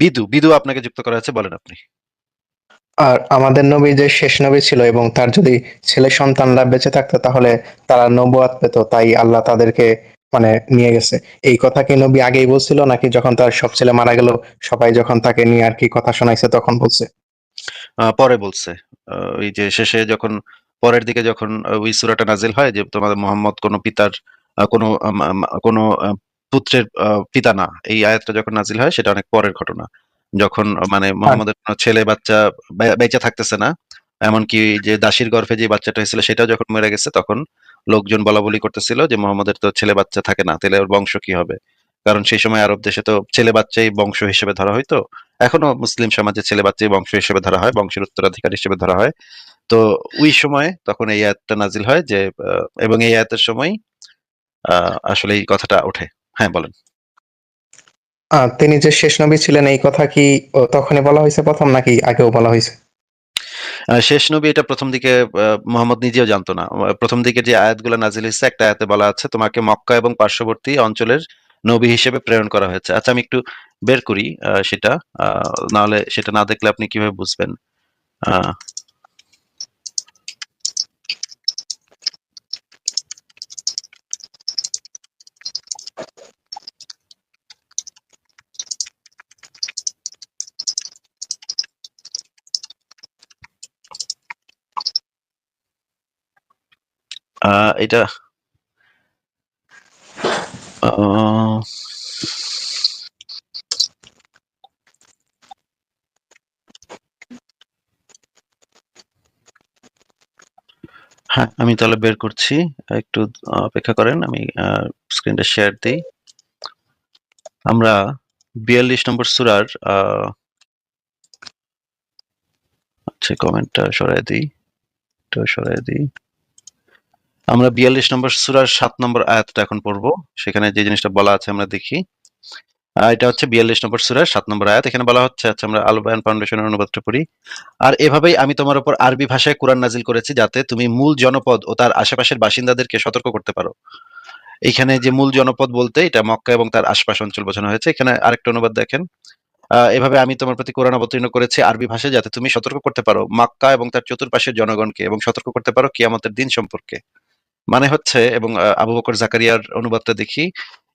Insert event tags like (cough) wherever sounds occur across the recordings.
বিদু, বিদু আপনাকে যুক্ত করা হয়েছে বলেন আপনি। আর আমাদের নবী যে শেষ নবী ছিল এবং তার যদি ছেলে সন্তানরা বেঁচে থাকতো তাহলে তারা নবুয়াত পেত তাই আল্লাহ তাদেরকে মানে নিয়ে গেছে। এই কথা কি নবী আগেই বলছিল নাকি যখন তার সব ছেলে মারা গেল সবাই যখন তাকে নিয়ে আর কি কথা শোনাইছে তখন বলছে? পরে বলছে। ওই যে শেষে যখন পরের দিকে যখন ওই সূরাটা নাজিল হয় যে তোমাদের মোহাম্মদ কোন পিতার কোন কোন পুত্রের পিতা না। এই আয়াতটা যখন নাজিল হয় সেটা অনেক পরের ঘটনা। যখন মানে মোহাম্মদের কোন ছেলে বাচ্চা বেঁচে থাকতেছে না। এমনকি যে দাসীর গর্ভে যে বাচ্চাটা হয়েছিল সেটাও যখন মরে গেছে তখন লোকজন বলাবলি করতেছিল যে মোহাম্মদের তো ছেলে বাচ্চা থাকে না। তাহলে ওর বংশ কি হবে? কারণ সেই সময় আরব দেশে তো ছেলে বাচ্চাই বংশ হিসেবে ধরা হইতো। এখনও মুসলিম সমাজে ছেলে বাচ্চাই বংশ হিসেবে ধরা হয়, বংশের উত্তরাধিকারী হিসেবে ধরা হয়। তো ওই সময় তখন এই আয়াতটা নাজিল হয় যে এবং এই আয়াতের সময় আসলে এই কথাটা ওঠে। হ্যাঁ, বলেন। তিনি যে শেষ নবী ছিলেন এই কথা কি তখনই বলা হয়েছে প্রথম নাকি আগেও বলা হয়েছে শেষ নবী এটা প্রথম দিকে মোহাম্মদ নিজেও জানতো না। প্রথম দিকে যে আয়াতগুলো নাজিল হইছে একটা আয়াতে বলা আছে তোমাকে মক্কা এবং পার্শ্ববর্তী অঞ্চলের নবী হিসেবে প্রেরণ করা হয়েছে। আচ্ছা আমি একটু বের করি সেটা। নাহলে সেটা না দেখলে আপনি কীভাবে বুঝবেন? আ আ এটা হ্যাঁ, আমি তাহলে বের করছি। একটু অপেক্ষা করেন। আমি স্ক্রিনটা শেয়ার দিই আমরা ৪২ নম্বর সূরার আচ্ছা কমেন্টটা সরাই দিই এটাও সরায় দেই। আমরা ৪২ নম্বর সূরার ৭ নম্বর আয়াতটা এখন পড়ব। সেখানে যে জিনিসটা বলা আছে আমরা দেখি। এটা হচ্ছে ৪২ নম্বর সূরার ৭ নম্বর আয়াত। এখানে বলা হচ্ছে আচ্ছা আমরা আল বায়ান ফাউন্ডেশনের অনুবাদটা পড়ি। আর এভাবেই আমি তোমার উপর আরবি ভাষায় কোরআন নাজিল করেছি যাতে তুমি মূল জনপদ ও তার আশেপাশের বাসিন্দাদেরকে সতর্ক করতে পারো। এখানে যে মূল জনপদ বলতে, এটা মক্কা এবং তার আশপাশ অঞ্চল বোঝানো হয়েছে। এখানে আরেকটা অনুবাদ দেখেন। এভাবে আমি তোমার প্রতি কোরআন অবতীর্ণ করেছি আরবি ভাষায় যাতে তুমি সতর্ক করতে পারো মক্কা এবং তার চতুর্পাশের জনগণকে এবং সতর্ক করতে পারো কিয়ামতের দিন সম্পর্কে। মানে হচ্ছে, এবং আবু বকর জাকারিয়ার অনুবাদটা দেখি।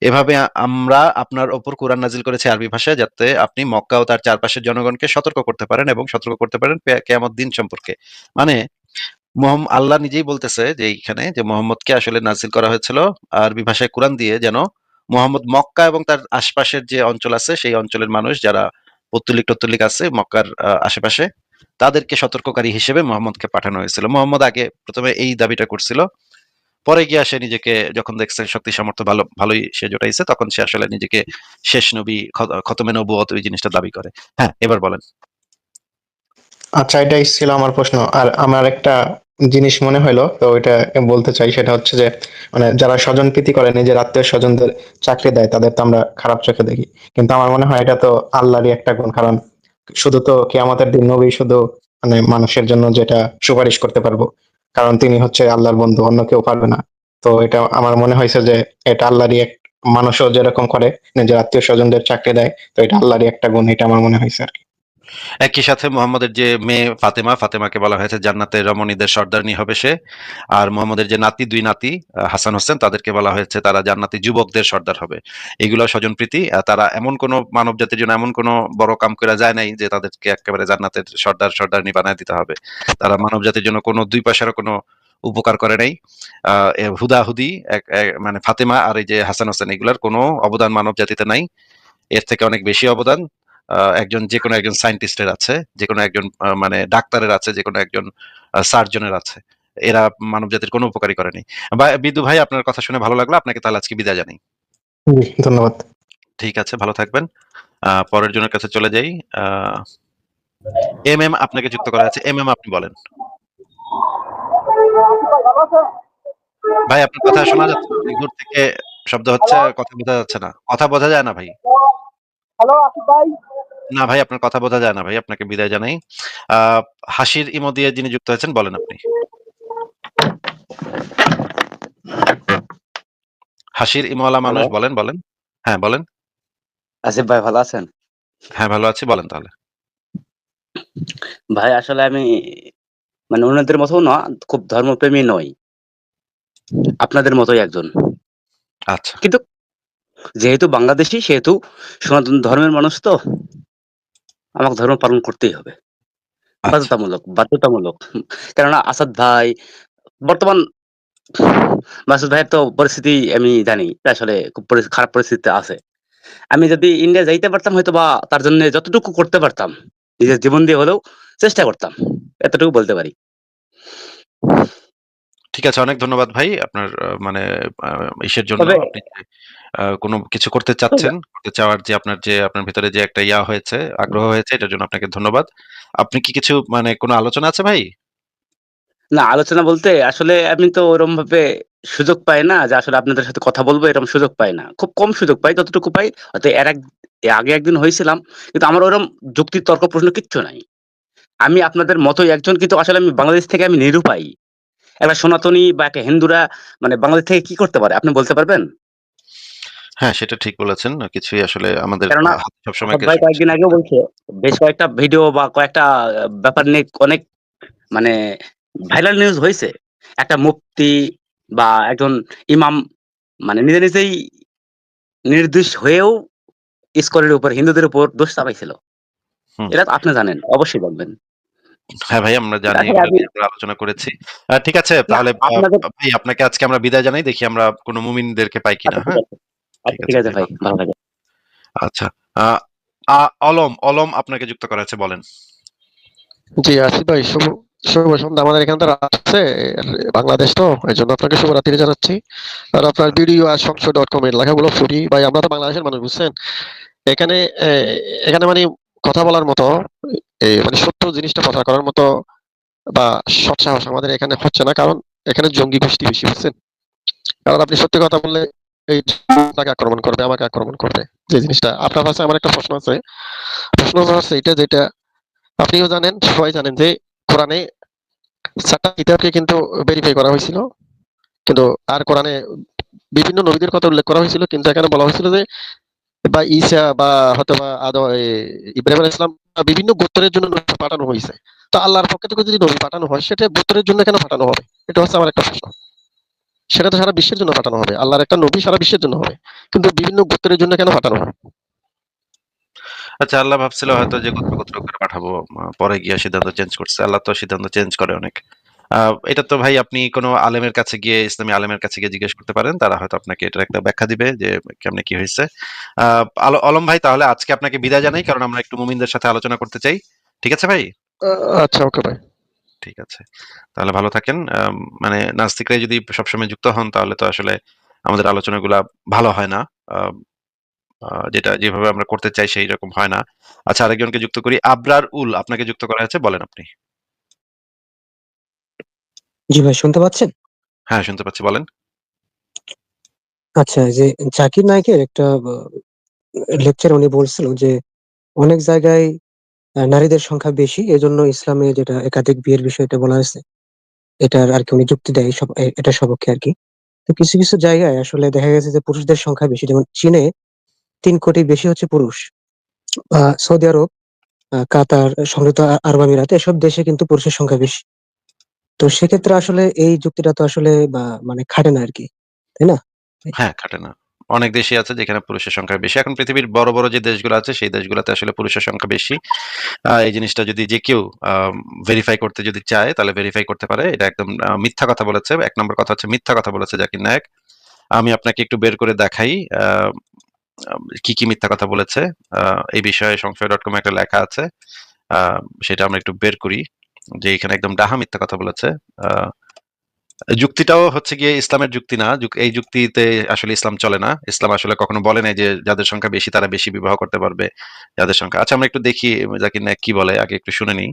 এভাবে আমরা আপনার উপর কুরআন নাজিল করেছি আরবি ভাষায়, যাতে আপনি মক্কা ও তার চারপাশের জনগণকে সতর্ক করতে পারেন এবং সতর্ক করতে পারেন কিয়ামত দিন সম্পর্কে। মানে মহম, আল্লাহ নিজেই বলতেছে যে এইখানে যে মোহাম্মদকে আসলে নাজিল করা হয়েছিল আরবি ভাষায় কুরআন দিয়ে যেন মোহাম্মদ মক্কা এবং তার আশপাশের যে অঞ্চল আছে, সেই অঞ্চলের মানুষ যারা পৌত্তলিক-টৌত্তলিক আছে মক্কার আশেপাশে, তাদেরকে সতর্ককারী হিসেবে মোহাম্মদকে পাঠানো হয়েছিল। মোহাম্মদ আগে প্রথমে এই দাবিটা করছিল। পরে গিয়া সে নিজেকে যখন দেখছে শক্তি সামর্থ্য ভালো ভালোই সে জোটাইছে তখন সে আসলে নিজেকে শেষ নবী খতমে নবুয়ত ওই জিনিসটা দাবি করে। হ্যাঁ, এবার বলেন। আচ্ছা এটাই ছিল আমার প্রশ্ন। আর আমার একটা জিনিস মনে হইল তো ওইটা বলতে চাই সেটা হচ্ছে যে মানে যারা স্বজন প্রীতি করে নিজের আত্মীয়-স্বজনদের চাকরি দেয় তাদের তো আমরা খারাপ চোখে দেখি। কিন্তু আমার মনে হয় এটা তো আল্লাহরই একটা গুণ। কারণ শুধু তো কিয়ামতের দিন নবী শুধু মানে মানুষের জন্য যেটা সুপারিশ করতে পারব। কারণ তিনি হচ্ছে আল্লাহর বন্ধু, অন্য কেউ পারবে না। তো এটা আমার মনে হয়েছে যে এটা আল্লাহরই এক, মানুষও যেরকম করে, নিজের আত্মীয়-স্বজনদের চাকরি দেয়, তো এটা আল্লাহরই একটা গুণ, এটা আমার মনে হয়েছে আরকি। একই সাথে মোহাম্মদের যে মেয়ে ফাতেমা, ফাতেমাকে বলা হয়েছে জান্নাতের রমণীদের সর্দারনি হবে সে। আর মোহাম্মদের যে নাতি দুই নাতি হাসান হোসেন তাদেরকে বলা হয়েছে তারা জান্নাতি যুবকদের সর্দার হবে। এগুলো স্বজনপ্রীতি। তারা এমন কোন মানব জাতির জন্য এমন কোন বড় কাম কইরা যায় নাই যে তাদেরকে একেবারে জান্নাতের সর্দার, সর্দারনি বানায় দিতে হবে। তারা মানব জাতির জন্য কোনো দুই পয়সারও কোনো উপকার করে নাই। আ এ হুদাহুদি মানে ফাতেমা আর এই যে হাসান হোসেন এগুলার কোনো অবদান মানব জাতিতে নাই। এর থেকে অনেক বেশি অবদান একজন যেকোনো একজন সায়েন্টিস্টের আছে, যেকোনো একজন মানে ডাক্তারের আছে, যেকোনো একজন সার্জনের আছে। এরা মানব জাতির কোনো উপকারই করেনি। বিদু ভাই আপনার কথা শুনে ভালো লাগল। আপনাকে তাহলে আজকে বিদায় জানাই। ধন্যবাদ। ঠিক আছে, ভালো থাকবেন। পরের জনের কাছে চলে যাই। এম এমএম আপনাকে যুক্ত করা আছে। এমএম আপনি বলেন। ভাই আপনার কথা শোনা যাচ্ছে। দূর থেকে শব্দ হচ্ছে, কথা বোঝা যাচ্ছে না। কথা বোঝা যায় না ভাই। হ্যালো আসিফ ভাই। না ভাই আপনার কথা বোঝা যায় না ভাই। আপনাকে বিদায় জানাই। হাসির ইমো দিয়ে যিনি যুক্ত হয়েছেন বলেন আপনি। হাসির ইমোওয়ালা মানুষ বলেন, বলেন। হ্যাঁ, বলেন। আসিফ ভাই ভালো আছেন? হ্যাঁ ভালো আছি বলেন তাহলে ভাই আসলে আমি মানে অন্যদের মতো না খুব ধর্মপ্রেমী নই আপনাদের মতোই একজন আচ্ছা কিন্তু যেহেতু বাংলাদেশি সেহেতু সনাতন ধর্মের মানুষ তো আমাকে ধর্ম পালন করতেই হবে। আচ্ছা। বাধ্যতামূলক বাধ্যতামূলক। কেননা আসাদ ভাই বর্তমান মাসুদ ভাইয়ের তো পরিস্থিতি আমি জানি আসলে খুব খারাপ পরিস্থিতিতে আছে। আমি যদি ইন্ডিয়া যাইতে পারতাম হয়তো বা তার জন্য যতটুকু করতে পারতাম নিজের জীবন দিয়ে হলেও চেষ্টা করতাম এতটুকু বলতে পারি। ঠিক আছে অনেক ধন্যবাদ ভাই। আপনার মানে ইসের জন্য আপনি কোনো কিছু করতে চাচ্ছেন করতে চাওয়ার যে আপনার যে আপনার ভিতরে যে একটা ইয়া হয়েছে আগ্রহ হয়েছে এটার জন্য আপনাকে ধন্যবাদ। আপনি কি কিছু মানে কোনো আলোচনা আছে ভাই? না আলোচনা বলতে আসলে আমি তো ওরম ভাবে সুযোগ পাই না যে আসলে আপনাদের সাথে কথা বলব এরকম সুযোগ পাই না। খুব কম সুযোগ পাই যতটুকু পাই হয়তো এর এক আগে একদিন হয়েছিলাম কিন্তু আমার ওরকম যুক্তি তর্ক প্রশ্ন কিচ্ছু নাই। আমি আপনাদের মতোই একজন কিন্তু আসলে আমি বাংলাদেশ থেকে আমি নিরুপায়ী। একটা সনাতনী বা একটা হিন্দুরা মানে বাংলাদেশ থেকে কি করতে পারে? আপনি বলতে পারবেন? হ্যাঁ সেটা ঠিক বলেছেন। কিছুই আসলে আমাদের সবসময় কয়েকদিন আগে বলছে বেশ কয়েকটা ভিডিও বা কয়েকটা ব্যাপার নিয়ে অনেক মানে ভাইরাল নিউজ হয়েছে। একটা মুফতি বা একজন ইমাম মানে নিজে নিজেই নির্দোষ হয়েও ইস্কনের উপর হিন্দুদের উপর দোষ চাপাইছিল। এটা আপনি জানেন অবশ্যই বলবেন। হ্যাঁ ভাই আমরা জানি আমরা আলোচনা করেছি। ঠিক আছে তাহলে ভাই আপনাকে আজকে আমরা বিদায় জানাই দেখি আমরা কোনো মুমিনদেরকে পাই কিনা আচ্ছা, হ্যাঁ? আচ্ছা ঠিক আছে ভাই। ভালো থাকে আচ্ছা অলম অলম আপনাকে যুক্ত করা আছে বলেন। জি আসিফ ভাই শুভ শুভ সন্ধ্যা। আমাদের এখানে তো আছে বাংলাদেশ তো এই জন্য আপনাকে শুভরাত্রি জানাচ্ছি। আর আপনার ভিডিও আর সংসদ ডট কম এর লেখাগুলো ফুটি ভাই আমরা তো বাংলাদেশের মানুষ বুঝছেন? এখানে এখানে মানে কথা বলার মতো মানে সত্য জিনিসটা প্রচার করার মতো বা সৎ সাহস আমাদের এখানে হচ্ছে না, কারণ এখানে জঙ্গি গোষ্ঠী বেশি, বুঝছেন? কারণ আপনি সত্যি কথা বললে এই আক্রমণ করবে, আমাকে আক্রমণ করবে, যে জিনিসটা। আপনার কাছে আমার একটা প্রশ্ন আছে। প্রশ্ন হচ্ছে এটা যেটা আপনিও জানেন, সবাই জানেন যে কোরআনে চারটা কিতাবকে কিন্তু ভেরিফাই করা হয়েছিল। কিন্তু আর কোরআনে বিভিন্ন নবীদের কথা উল্লেখ করা হয়েছিল, কিন্তু এখানে বলা হয়েছিল যে বা ঈসা বা হয়তো বা ইব্রাহিম আলাইহিস সালাম, বা বিভিন্ন গোত্রের জন্য পাঠানো হয়েছে। তো আল্লাহর পক্ষ থেকে যদি নবী পাঠানো হয়, সেটা গোত্রের জন্য কেন পাঠানো হবে? এটা হচ্ছে আমার একটা প্রশ্ন। সেটা তো সারা বিশ্বের জন্য পাঠানো হবে। আল্লাহর একটা নবী সারা বিশ্বের জন্য হবে। কিন্তু বিভিন্ন গোত্রের জন্য কেন পাঠানো হবে আচ্ছা আল্লাহ ভাবছিল হয়তো যে গোত্র গোত্র পাঠাবো পরে গিয়ে সিদ্ধান্ত চেঞ্জ করছে। আল্লাহ তো সিদ্ধান্ত চেঞ্জ করে অনেক। এটা তো ভাই আপনি কোনো আলেমের কাছে গিয়ে ইসলামী আলেমের কাছে গিয়ে জিজ্ঞেস করতে পারেন তারা হয়তো আপনাকে এটার একটা ব্যাখ্যা দিবে যে কেমনে কি হয়েছে। আলম ভাই তাহলে আজকে আপনাকে বিদায় জানাই কারণ আমরা একটু মুমিনদের সাথে আলোচনা করতে চাই। ঠিক আছে ভাই? আচ্ছা ওকে ভাই ঠিক আছে। তাহলে ভালো থাকেন। মানে নাস্তিকরাই যদি সবসময় যুক্ত হন তাহলে তো আসলে আমাদের আলোচনাগুলা ভালো হয় না। আহ, যেটা যেভাবে আমরা করতে চাই সেই রকম হয় না। আচ্ছা আরেকজনকে যুক্ত করি। আবরার উল আপনাকে যুক্ত করা হয়েছে বলেন আপনি। জি ভাই শুনতে পাচ্ছেন? হ্যাঁ শুনতে পাচ্ছি বলেন। আচ্ছা যে জাকির নায়কের একটা লেকচার উনি বলছিল যে অনেক জায়গায় নারীদের সংখ্যা বেশি এজন্য ইসলামে যেটা একাধিক বিয়ের বিষয়টা বলা হয়েছে এটার আর কি উনি যুক্তি দেয় সব এ- এটার সপক্ষে আর কি। তো কিছু কিছু জায়গায় আসলে দেখা গেছে যে পুরুষদের সংখ্যা বেশি যেমন চীনে তিন কোটি বেশি হচ্ছে পুরুষ। বা সৌদি আরব আহ, কাতার সংযুক্ত আ- আরব আমিরাত এসব দেশে কিন্তু পুরুষের সংখ্যা বেশি। তো সেক্ষেত্রে আসলে এই যুক্তিটা তো আসলে বা মানে খাটে না আর কি তাই না? হ্যাঁ খাটে না। অনেক দেশই আছে যেখানে পুরুষের সংখ্যা বেশি। এখন পৃথিবীর বড় বড় যে দেশগুলো আছে সেই দেশগুলোতে আসলে পুরুষের সংখ্যা বেশি। আহ, এই জিনিসটা যদি যে কেউ ভেরিফাই করতে যদি চায় তাহলে ভেরিফাই করতে পারে। এটা একদম মিথ্যা কথা বলেছে। এক নম্বর কথা হচ্ছে মিথ্যা কথা বলেছে জাকির নায়ক। আমি আপনাকে একটু বের করে দেখাই আহ, কি কি মিথ্যা কথা বলেছে। আহ, এই বিষয়ে সংশয় ডট কম একটা লেখা আছে। আহ, সেটা আমরা একটু বের করি। যে এখানে একদম ডাহা মিথ্যা কথা বলেছে যুক্তিটাও হচ্ছে গিয়ে ইসলামের যুক্তি না এই যুক্তিতে আসলে ইসলাম চলে না। ইসলাম আসলে কখনো বলে নাই যে যাদের সংখ্যা বেশি তারা বেশি বিবাহ করতে পারবে, যাদের সংখ্যা আচ্ছা আমরা একটু দেখি জাকির নায়ক কি বলে, আগে একটু শুনে নিই।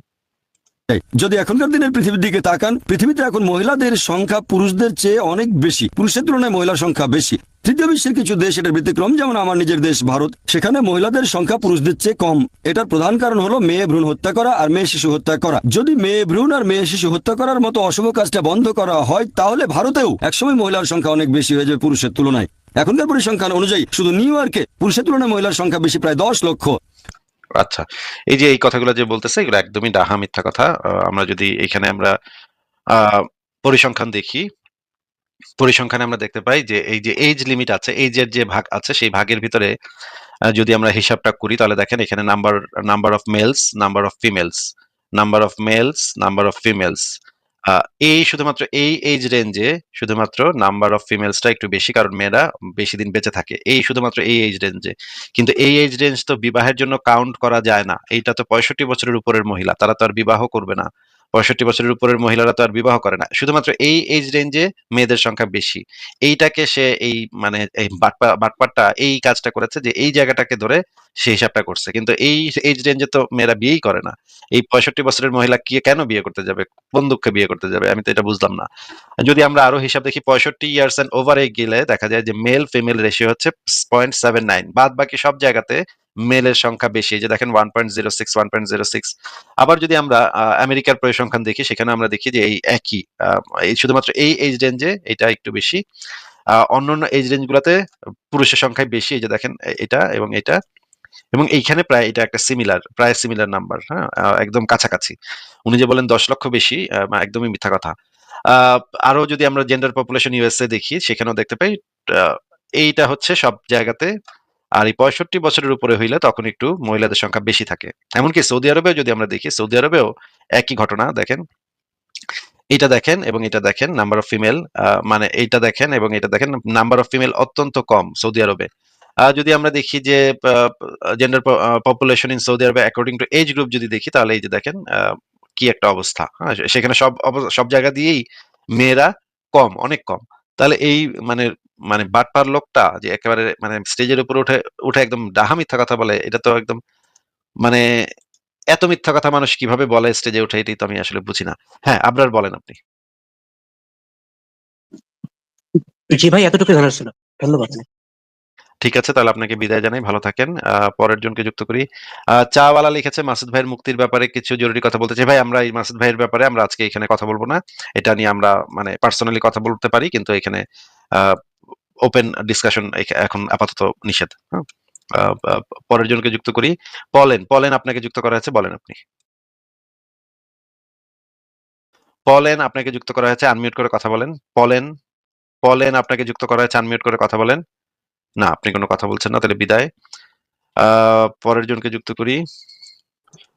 যদি এখনকার দিনের পৃথিবীর দিকে তাকান, পৃথিবীতে এখন মহিলাদের সংখ্যা পুরুষদের চেয়ে অনেক বেশি। পুরুষের তুলনায় মহিলার সংখ্যা বেশি। তৃতীয় বিশ্বের কিছু দেশ এটার ব্যতিক্রম, যেমন আমার নিজের দেশ ভারত, সেখানে মহিলাদের সংখ্যা পুরুষদের চেয়ে কম। এটার প্রধান কারণ হলো মেয়ে ভ্রূণ হত্যা করা আর মেয়ে শিশু হত্যা করা। যদি মেয়ে ভ্রূণ আর মেয়ে শিশু হত্যা করার মতো অশুভ কাজটা বন্ধ করা হয়, তাহলে ভারতেও একসময় মহিলার সংখ্যা অনেক বেশি হয়ে যাবে পুরুষের তুলনায়। এখনকার পরিসংখ্যান অনুযায়ী শুধু নিউ ইয়র্কে পুরুষের তুলনায় মহিলার সংখ্যা বেশি প্রায় দশ লক্ষ। আচ্ছা। এই যে এই কথাগুলো যে বলতেছে এগুলো একদমই ডাহা মিথ্যা কথা। আমরা যদি এখানে আমরা পরিসংখ্যান দেখি, পরিসংখ্যানে আমরা দেখতে পাই যে এই যে এজ লিমিট আছে, এইজের যে ভাগ আছে সেই ভাগের ভিতরে যদি আমরা হিসাবটা করি তাহলে দেখেন এখানে number number of males, number of females, number of males, number of females. এই শুধুমাত্র, এই এজ রেঞ্জে শুধুমাত্র নাম্বার অফ ফিমেলসটা একটু বেশি, কারণ মেয়েরা বেশি দিন বেঁচে থাকে। এই শুধুমাত্র এই এজ রেঞ্জে। কিন্তু এই এজ রেঞ্জ তো বিবাহের জন্য কাউন্ট করা যায় না। এইটা তো ৬৫ বছরের উপরের মহিলা। তারা তো আর বিবাহ করবে না। ৬৫ বছরের উপরের মহিলারা তো আর বিবাহ করে না। শুধুমাত্র এই এইজ রেঞ্জে মেয়েদের সংখ্যা বেশি। এইটাকে সে এই মানে এই বাটপা বাটপারটা এই কাজটা করেছে যে এই জায়গাটাকে ধরে সে হিসাবটা করছে। কিন্তু এই এইজ রেঞ্জে তো মেয়েরা বিয়েই করে না। এই ৬৫ বছরের মহিলা কি কেন বিয়ে করতে যাবে? কোন দুঃখে বিয়ে করতে যাবে? আমি তো এটা বুঝলাম না। যদি আমরা আরও হিসাব দেখি ৬৫ ইয়ার্স অ্যান্ড ওভার গেলে দেখা যায় যে মেল ফিমেল রেশিও হচ্ছে 0.79 বাদ বাকি সব জায়গাতে মেলের সংখ্যা বেশি। যে দেখেন 1.06, 1.06 আবার যদি আমরা আমেরিকার পরিসংখ্যান দেখি সেখানে আমরা দেখি যে এই একই এই শুধুমাত্র এই এজ রেঞ্জে এটা একটু বেশি। অন্যান্য এজ রেঞ্জ গুলাতে পুরুষের সংখ্যাই বেশি। এই যে দেখেন এটা এবং এটা এবং এইখানে প্রায় এটা একটা সিমিলার প্রায় সিমিলার নাম্বার হ্যাঁ? একদম কাছাকাছি। উনি যে বলেন ১০ লক্ষ বেশি একদমই মিথ্যা কথা। আরও যদি আমরা জেন্ডার পপুলেশন ইউএসএ দেখি সেখানেও দেখতে পাই এইটা হচ্ছে সব জায়গাতে আর এই ৬৫ বছরের উপরে হইলে তখন একটু মহিলাদের সংখ্যা বেশি থাকে। এমনকি সৌদি আরবেও যদি আমরা দেখি সৌদি আরবেও একই ঘটনা দেখেন। এটা দেখেন এবং এটা দেখেন নাম্বার অফ ফিমেল মানে এইটা দেখেন এবং এটা দেখেন নাম্বার অফ ফিমেল অত্যন্ত কম সৌদি আরবে। যদি আমরা দেখি যে জেন্ডার পপুলেশন ইন সৌদি আরবে অ্যাকর্ডিং টু এজ গ্রুপ যদি দেখি তাহলে এই যে দেখেন কি একটা অবস্থা। হ্যাঁ? সেখানে সব সব জায়গা দিয়েই মেয়েরা কম, অনেক কম। তাহলে এই মানে মানে বাটপার লোকটা যে একেবারে মানে স্টেজের উপরে উঠে উঠে একদম ডাহা মিথ্যা কথা বলে এটা তো একদম মানে এত মিথ্যা কথা মানুষ কীভাবে বলে স্টেজে উঠে এটাই তো আমি আসলে বুঝি না। হ্যাঁ, আবরার বলেন আপনি। জি ভাই এতটুকু জানার ছিল। ধন্যবাদ। ঠিক আছে তাহলে আপনাকে বিদায় জানাই। ভালো থাকেন। পরের জনকে যুক্ত করি। চাওয়ালা লিখেছে মাসুদ ভাইয়ের মুক্তির ব্যাপারে কিছু জরুরি কথা বলতে চাই। ভাই আমরা এই মাসুদ ভাইয়ের ব্যাপারে আমরা আজকে এখানে কথা বলব না। এটা নিয়ে আমরা মানে পার্সোনালি কথা বলতে পারি কিন্তু এখানে ওপেন ডিসকাশন এখ এখন আপাতত নিষেধ। পরের জনকে যুক্ত করি। পলেন, পলেন আপনাকে যুক্ত করা হয়েছে বলেন আপনি। পলেন আপনাকে যুক্ত করা হয়েছে আনমিউট করে কথা বলেন। পলেন, পলেন আপনাকে যুক্ত করা হয়েছে আনমিউট করে কথা বলেন। না, আপনি কোন কথা বলছেন না তাহলে বিদায়। পরের জনকে যুক্ত করি।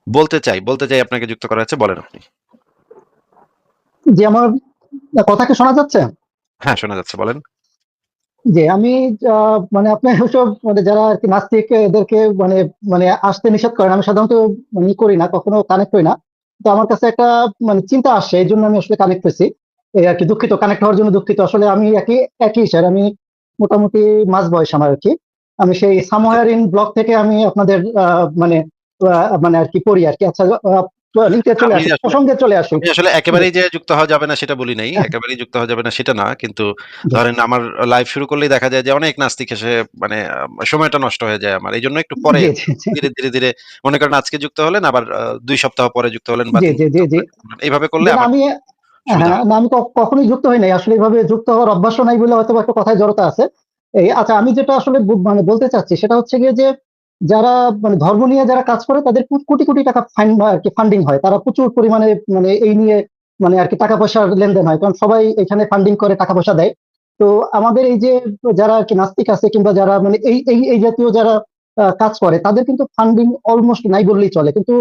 বলতে চাই, বলতে চাই আপনাকে যুক্ত করা হয়েছে বলেন আপনি। জি, আমার কথা কি শোনা যাচ্ছে? হ্যাঁ, শোনা যাচ্ছে বলেন। জি, আমি মানে আপনি ওসব মানে যারা আরকি নাস্তিক এদেরকে মানে মানে আসতে নিষেধ করেন। আমি সাধারণত মানে করি না, কখনো কানেক্ট হই না। তো আমার কাছে একটা মানে চিন্তা আসছে। এজন্য আমি আসলে কানেক্ট হইছি। এই আরকি দুঃখিত কানেক্ট হওয়ার জন্য দুঃখিত। আসলে আমি একই একই স্যার আমি মোটামুটি মাঝ বয়স আমার আরকি। আমি সেই সামহায়ার ইন ব্লগ থেকে আমি আপনাদের মানে মানে আরকি পড়ি আরকি। আচ্ছা আ ইতে চলে আমি আসলে প্রসঙ্গে চলে আসি। আমি আসলে একেবারেই যে যুক্ত হওয়া যাবে না সেটা বলি নাই। একেবারেই যুক্ত হওয়া যাবে না সেটা না। কিন্তু ধরেন আমার লাইভ শুরু করলেই দেখা যায় যে অনেক নাস্তিক এসে মানে সময়টা নষ্ট হয়ে যায় আমার। এইজন্য একটু পরে। ধীরে, ধীরে, ধীরে মনে করেন আজকে যুক্ত হলেন আবার ২ সপ্তাহ পরে যুক্ত হলেন বা জি, ৩ জি, জি, সপ্তাহ জি। পরে যুক্ত হলেন। এইভাবে করলে আমি হ্যাঁ, না আমি কখনোই যুক্ত হই নাই। আসলে এভাবে যুক্ত হওয়ার অভ্যাসও নাই বলে হয়তো একটা কথায় জড়তা আছে। এই আচ্ছা আমি যেটা আসলে মানে বলতে চাচ্ছি সেটা হচ্ছে গিয়ে যে যারা মানে ধর্ম নিয়ে যারা কাজ করে তাদের কোটি, কোটি টাকা ফাইন আরকি ফান্ডিং হয়। তারা প্রচুর পরিমাণে মানে এই নিয়ে মানে আরকি টাকা পয়সার লেনদেন হয়। কারণ সবাই এখানে ফান্ডিং করে টাকা পয়সা দেয়। তো আমাদের এই যে যারা আর কি নাস্তিক আছে কিংবা যারা মানে এই এই এই জাতীয় যারা কাজ করে তাদের কিন্তু ফান্ডিং অলমোস্ট নাই বললেই চলে। কিন্তু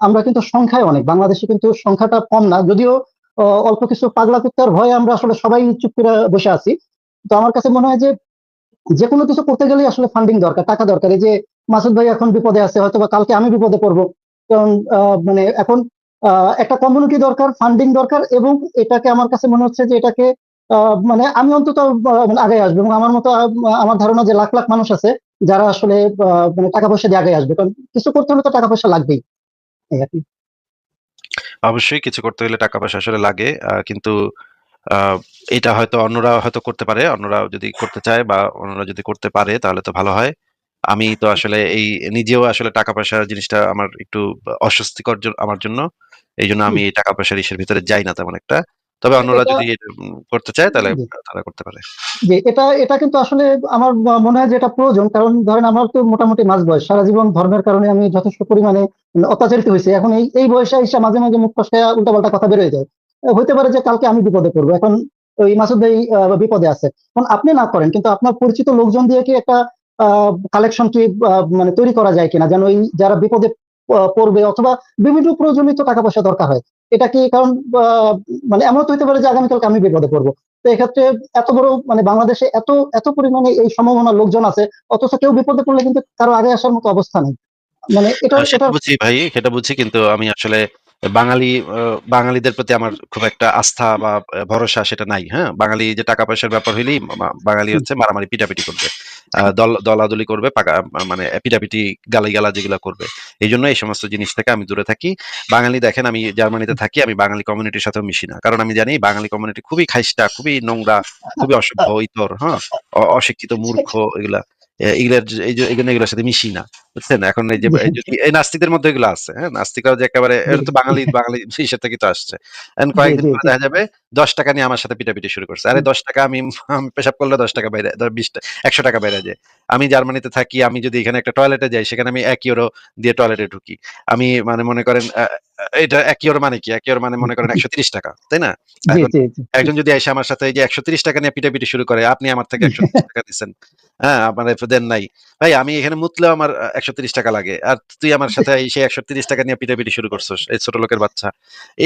আমরা কিন্তু সংখ্যায় অনেক। বাংলাদেশে কিন্তু সংখ্যাটা কম না। যদিও অল্প কিছু পাগলা কুত্তার ভয়ে আমরা আসলে সবাই চুপ করে বসে আছি। তো আমার কাছে মনে হয় যে যেকোনো কিছু করতে গেলে আসলে ফান্ডিং দরকার, টাকা দরকার। এই যে মাসুদ ভাই এখন বিপদে আছে হয়তোবা কালকে আমি বিপদে পড়ব। কারণ মানে এখন একটা কমিউনিটি দরকার, ফান্ডিং দরকার এবং এটাকে আমার কাছে মনে হচ্ছে যে এটাকে মানে আমি অন্তত আগে আসব এবং আমার মতো আমার ধারণা যে লাখ, লাখ মানুষ আছে যারা আসলে মানে টাকা পয়সা দিয়ে আগে আসবে। কারণ কিছু করতে হলে তো টাকা পয়সা লাগবেই। এই আরকি। অবশ্যই কিছু করতে গেলে টাকা পয়সা আসলে লাগে। কিন্তু এটা হয়তো অন্যরা হয়তো করতে পারে। অন্যরা যদি করতে চায় বা অন্যরা যদি করতে পারে তাহলে তো ভালো হয়। আমি তো আসলে এই নিজেও আসলে টাকা পয়সা জিনিসটা আমার একটু অস্বস্তিকর আমার জন্য। এই জন্য আমি টাকা পয়সার ইসের ভিতরে যাই না তেমন একটা। তবে অন্যরা যদি করতে চায় তাহলে তারা করতে পারে। যে এটা এটা কিন্তু আসলে আমার মনে হয় যে এটা প্রয়োজন কারণ ধরেন আমার তো মোটামুটি মাঝ বয়স। সারা জীবন ধর্মের কারণে আমি যথেষ্ট পরিমাণে অত্যাচারিত হয়েছি। এখন এই এই বয়সে এসে মাঝে মাঝে মুখ ফসকে উল্টাপাল্টা কথা বেরোয় যায়। হইতে পারে যে কালকে আমি বিপদে পড়ব। এখন ওই মাসুদ ভাই বিপদে আছে। এখন আপনি না করেন কিন্তু আপনার পরিচিত লোকজন দিয়ে কি একটা কালেকশন কি মানে তৈরি করা যায় কিনা? যেন ওই যারা বিপদে পড়বে অথবা বিভিন্ন প্রয়োজনীয় টাকা পয়সা দরকার হয়। এটা কি কারণ মানে এমন তো হইতে পারে যে আগামীকালকে আমি বিপদে পড়ব। তো এক্ষেত্রে এত বড় মানে বাংলাদেশে এত এত পরিমাণে এই সম্ভাবনার লোকজন আছে অথচ কেউ বিপদে পড়লে কিন্তু কারও আগে আসার মতো অবস্থা নেই। মানে এটা সেটা এটা বুঝি ভাই সেটা বুঝি কিন্তু আমি আসলে বাঙালি বাঙালিদের প্রতি আমার খুব একটা আস্থা বা ভরসা সেটা নাই হ্যাঁ? বাঙালি যে টাকা পয়সার ব্যাপার হইলেই বাঙালি হচ্ছে মারামারি পিটাপিটি করবে। দল দলাদলি করবে পাকা মানে গালি গালা যেগুলো করবে। এই জন্য এই সমস্ত জিনিস থেকে আমি দূরে থাকি। বাঙালি দেখেন আমি জার্মানিতে থাকি আমি বাঙালি কমিউনিটির সাথে মিশি না। কারণ আমি জানি বাঙালি কমিউনিটি খুবই খাইস্টা খুবই নোংরা খুবই অসভ্য ইতর হ্যাঁ? অশিক্ষিত মূর্খ এগুলা। এগুলার এই যে এগুলো এগুলোর সাথে মিশি না। বুঝছেন? এখন এই যে (laughs) এই যদি এই নাস্তিকদের মধ্যে এগুলো আছে হ্যাঁ? নাস্তিকরাও যে একেবারে এরা তো বাঙালি (laughs) বাঙালি হিসেব থেকে তো আসছে। এখন কয়েকদিন পরে দেখা যাবে দশ টাকা নিয়ে আমার সাথে পিটাপিটি শুরু করছে। আরে দশ টাকা আমি পেশাব করলে দশ টাকা বাইরে বিশ একশো টাকা বাইরে যায়। আমি জার্মানিতে থাকি আমি যদি এখানে একটা টয়লেটে যাই সেখানে আমি এক ইউরো দিয়ে টয়লেটে ঢুকি। আমি মানে মনে করেন এটা এক ইউরো মানে কি? এক ইউরো মানে মনে করেন একশো তিরিশ টাকা তাই না? একজন যদি এসে আমার সাথে এই যে একশো তিরিশ টাকা নিয়ে পিটাপিটি শুরু করে আপনি আমার থেকে একশো (laughs) টাকা দিচ্ছেন হ্যাঁ মানে দেন নাই। ভাই আমি এখানে মুতলেও আমার একশো তিরিশ টাকা লাগে। আর তুই আমার সাথে সেই একশো তিরিশ টাকা নিয়ে পিটাপিটি শুরু করছিস এই ছোট লোকের বাচ্চা।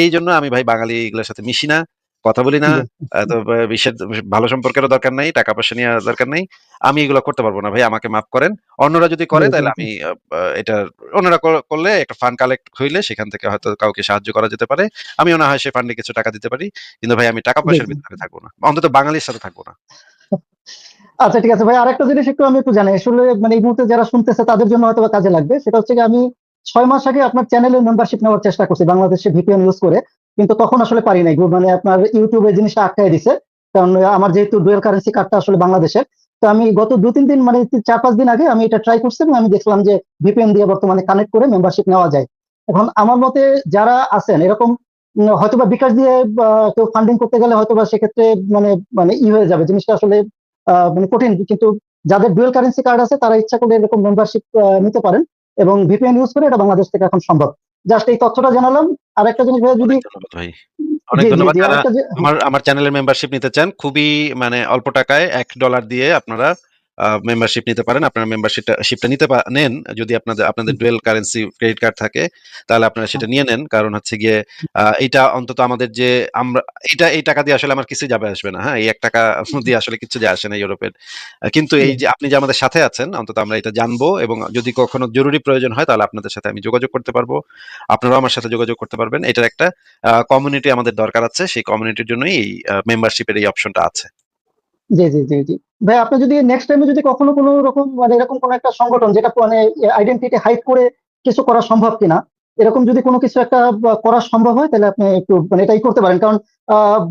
এই জন্য আমি ভাই বাঙালি এগুলোর সাথে মিশি না কথা বলি না। তো বিশ্বের ভালো সম্পর্কেরও দরকার নেই টাকা পয়সা নিয়ে দরকার নেই। আমি এগুলো করতে পারব না ভাই আমাকে মাফ করেন। অন্যরা যদি করে তাহলে আমি এটা অন্যরা করলে একটা ফান্ড কালেক্ট হইলে সেখান থেকে হয়তো কাউকে সাহায্য করা যেতে পারে। আমিও না হয় সেই ফান্ডে কিছু টাকা দিতে পারি। কিন্তু ভাই আমি টাকা পয়সার ভিতরে থাকব না। অন্তত বাঙালির সাথে থাকব না। (laughs) আচ্ছা ঠিক আছে ভাই। আরেকটা জিনিস একটু আমি একটু জানি আসলে মানে এই মুহূর্তে যারা শুনতেছে, তাদের জন্য হয়তো কাজে লাগবে। সেটা হচ্ছে আমি ছয় মাস আগে আপনার চ্যানেলের মেম্বারশিপ নেওয়ার চেষ্টা করছি, বাংলাদেশে ভিপিএন ইউজ করে। কিন্তু তখন আসলে পারি নাই। মানে আপনার ইউটিউবে জিনিসটা আটকাই দিছে। কারণ আমার যেহেতু ডুয়েল কারেন্সি কার্ডটা আসলে বাংলাদেশের। তো আমি গত দু, তিন দিন মানে চার, পাঁচ দিন আগে আমি এটা ট্রাই করছি এবং আমি দেখলাম যে ভিপিএন দিয়ে বর্তমানে কানেক্ট করে মেম্বারশিপ নেওয়া যায়। এখন আমার মতে যারা আছেন, এরকম হয়তোবা বিকাশ দিয়ে কেউ ফান্ডিং করতে গেলে হয়তোবা সেক্ষেত্রে মানে মানে ই হয়ে যাবে। জিনিসটা আসলে মানে কঠিন কিন্তু যাদের ডুয়েল কারেন্সি কার্ড আছে তারা ইচ্ছা করে এরকম মেম্বারশিপ নিতে পারেন এবং ভিপিএন ইউজ করে এটা বাংলাদেশ থেকে এখন সম্ভব। জাস্ট এই তথ্যটা জানালাম। আর একটা জিনিস ভাই যদি অনেক ধন্যবাদ যারা আমার চ্যানেলের মেম্বারশিপ নিতে চান খুবই মানে অল্প টাকায় এক ডলার দিয়ে আপনারা মেম্বারশিপ নিতে পারেন। আপনারা মেম্বারশিপটা শিপটা নিতে নেন। যদি আপনাদের আপনাদের ডুয়েল কারেন্সি ক্রেডিট কার্ড থাকে তাহলে আপনারা সেটা নিয়ে নেন। কারণ হচ্ছে গিয়ে এটা অন্তত আমাদের যে আমরা এটা এই টাকা দিয়ে আসলে আমার কিছু যাবে আসবে না। হ্যাঁ এই এক টাকা দিয়ে আসলে কিছু যায় আসে না ইউরোপের। কিন্তু এই যে আপনি যে আমাদের সাথে আছেন অন্তত আমরা এটা জানব এবং যদি কখনো জরুরি প্রয়োজন হয় তাহলে আপনাদের সাথে আমি যোগাযোগ করতে পারব। আপনারাও আমার সাথে যোগাযোগ করতে পারবেন। এটার একটা কমিউনিটি আমাদের দরকার আছে। সেই কমিউনিটির জন্যই এই মেম্বারশিপের এই অপশনটা আছে। জি জি জি জি। ভাই আপনি যদি নেক্সট টাইমে যদি কখনো কোনো রকম মানে এরকম কোনো একটা সংগঠন যেটা মানে আইডেন্টিটি হাইড করে কিছু করা সম্ভব কিনা এরকম যদি কোনো কিছু একটা করা সম্ভব হয় তাহলে আপনি একটু মানে এটাই করতে পারেন। কারণ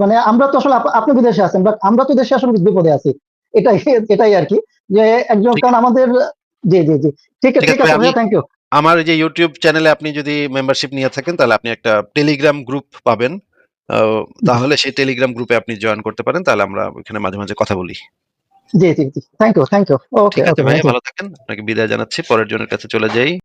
মানে আমরা তো আসলে আপনি বিদেশে আছেন বাট আমরা তো দেশে আসলে বিপদে আছি। এটাই এটাই আর কি। যে একজন কারণ আমাদের জি জি জি। ঠিক আছে ঠিক আছে থ্যাংক ইউ আমার এই যে ইউটিউব চ্যানেলে আপনি যদি মেম্বারশিপ নিয়ে থাকেন তাহলে আপনি একটা টেলিগ্রাম গ্রুপ পাবেন। তাহলে সেই টেলিগ্রাম গ্রুপে আপনি জয়েন করতে পারেন। তাহলে আমরা ওখানে মাঝে মাঝে কথা বলি। জি জি জি। Thank you thank you okay ভাই ভালো থাকেন। আপনাকে বিদায় জানাচ্ছি পরের জনের কাছে চলে যাই।